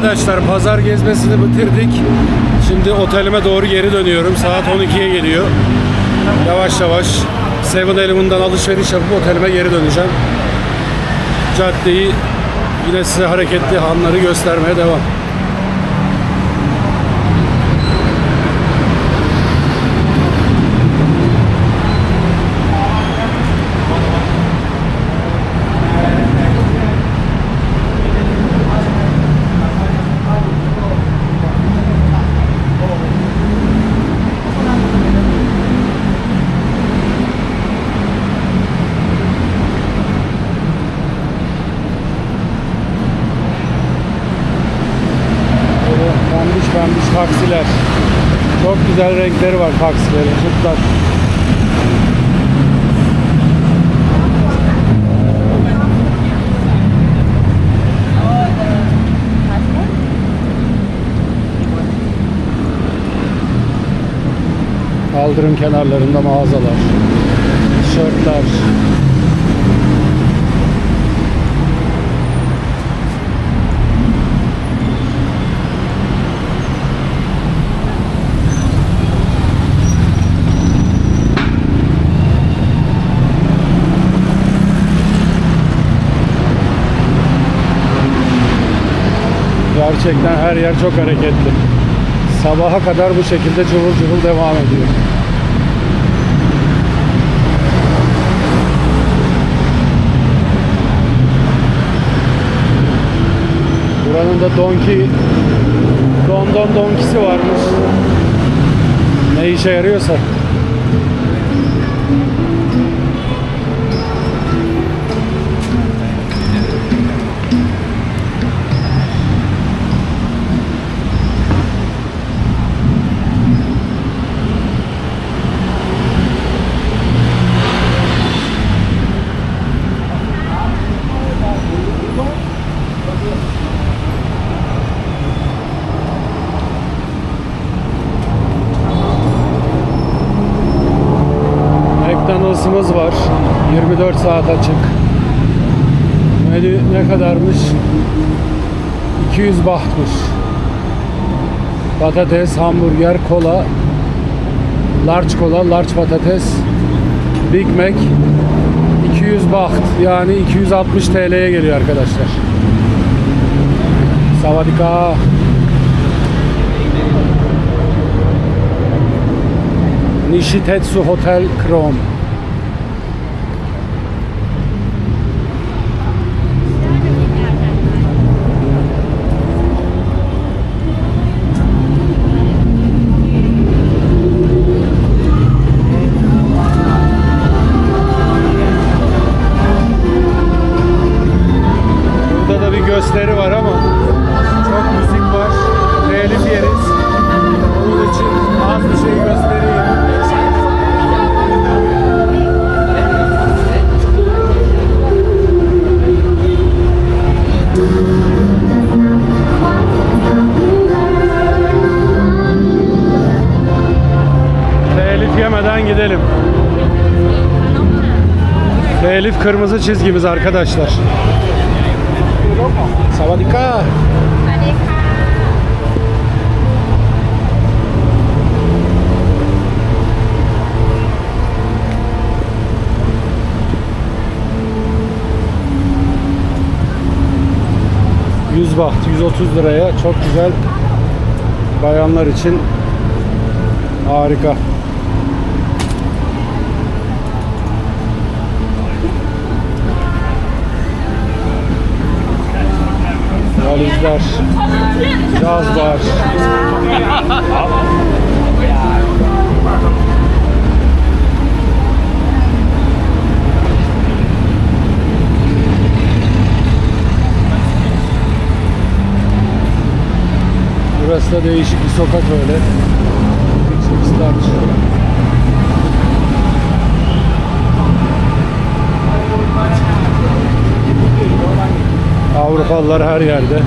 arkadaşlar pazar gezmesini bitirdik. Şimdi otelime doğru geri dönüyorum. Saat 12'ye geliyor. Yavaş yavaş 7-Eleven'dan alışveriş yapıp otelime geri döneceğim. Caddeyi yine size hareketli hanları göstermeye devam. Böyle pembiş pembiş taksiler. Çok güzel renkleri var taksilerin. Çıplak. Kaldırım kenarlarında mağazalar. Tişörtler. Gerçekten her yer çok hareketli. Sabaha kadar bu şekilde cıvıl cıvıl devam ediyor. Buranın da donki don don donkisi varmış. Ne işe yarıyorsa. McDonald's'ımız var. 24 saat açık. Menü ne kadarmış? 200 bahtmış. Patates, hamburger, kola, large kola, large patates, Big Mac 200 baht yani 260 TL'ye geliyor arkadaşlar. Savadika. Nishitetsu Hotel Chrome. hafif kırmızı çizgimiz arkadaşlar. Savadika. Yüz baht, 130 liraya çok güzel bayanlar için harika. Valizler, caz bar. Burası da değişik bir sokak öyle. X large. Avrupalılar her yerde.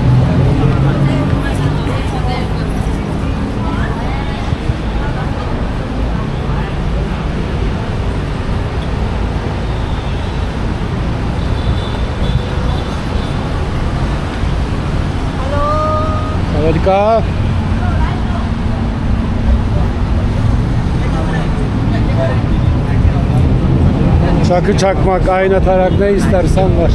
Sawadika. Çakı çakmak, ayna tarak ne istersen var.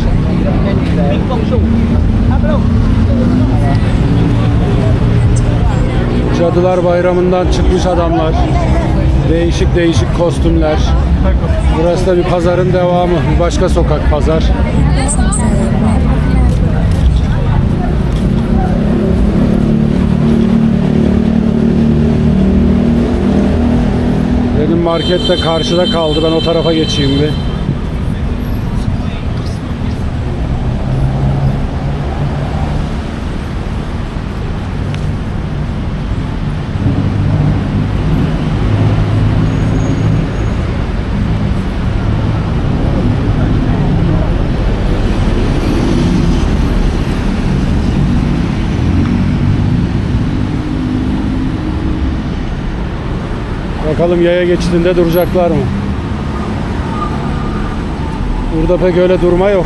Cadılar Bayramı'ndan çıkmış adamlar. Değişik değişik kostümler. Burası da bir pazarın devamı. Bir başka sokak pazar. Benim market de karşıda kaldı. Ben o tarafa geçeyim bir. Bakalım yaya geçidinde duracaklar mı? Burada pek öyle durma yok.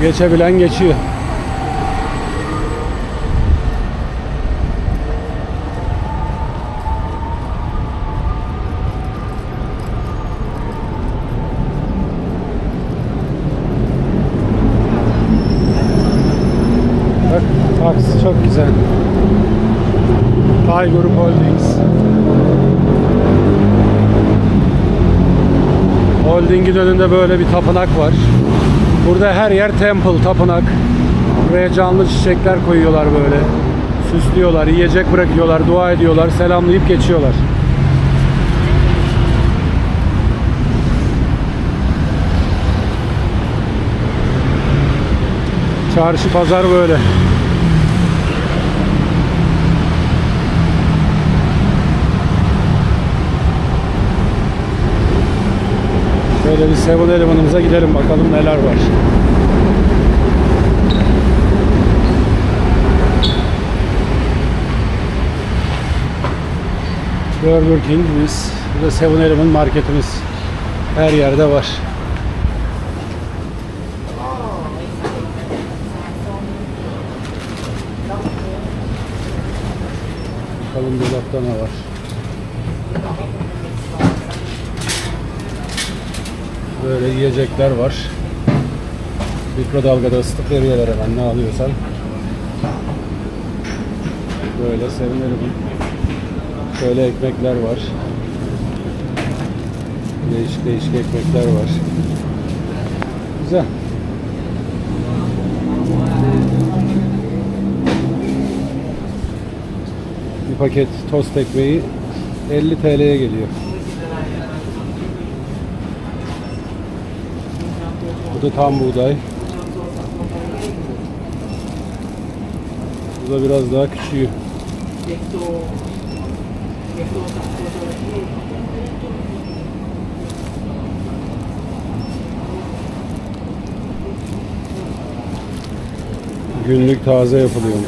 Geçebilen geçiyor. Bak taksi çok güzel. Group Holdings. Holding'in önünde böyle bir tapınak var. Burada her yer temple, tapınak. Buraya canlı çiçekler koyuyorlar böyle. Süslüyorlar, yiyecek bırakıyorlar, dua ediyorlar, selamlayıp geçiyorlar. Çarşı pazar böyle. Şöyle bir Seven Eleven'ımıza gidelim bakalım neler var. Burger King biz. Bu da Seven Eleven marketimiz. Her yerde var. Bakalım dolapta ne var. Böyle yiyecekler var. Mikrodalgada ısıtıp veriyorlar hemen ne alıyorsan. Böyle sevinirim. Şöyle ekmekler var. Değişik değişik ekmekler var. Güzel. Bir paket tost ekmeği 50 TL'ye geliyor. Bu da tam buğday. Bu da biraz daha küçüğü. Günlük taze yapılıyormuş.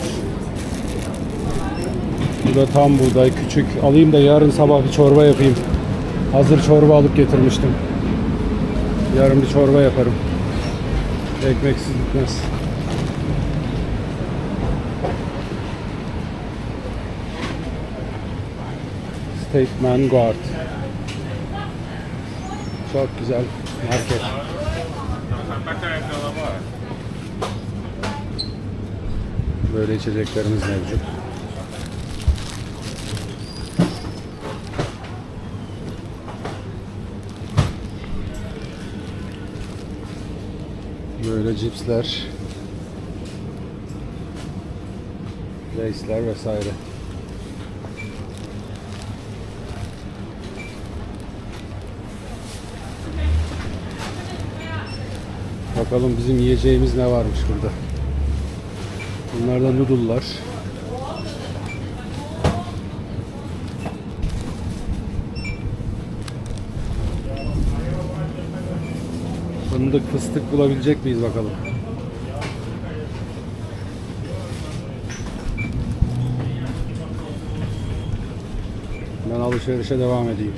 Bu da tam buğday küçük. Alayım da yarın sabah bir çorba yapayım. Hazır çorba alıp getirmiştim. Yarın bir çorba yaparım. Ekmeksiz gitmez. Stateman Guard. Çok güzel market. Böyle içeceklerimiz mevcut. Böyle cipsler, reisler vesaire. Bakalım bizim yiyeceğimiz ne varmış burada. Bunlar da noodle'lar. Fındık fıstık bulabilecek miyiz bakalım. Ben alışverişe devam edeyim.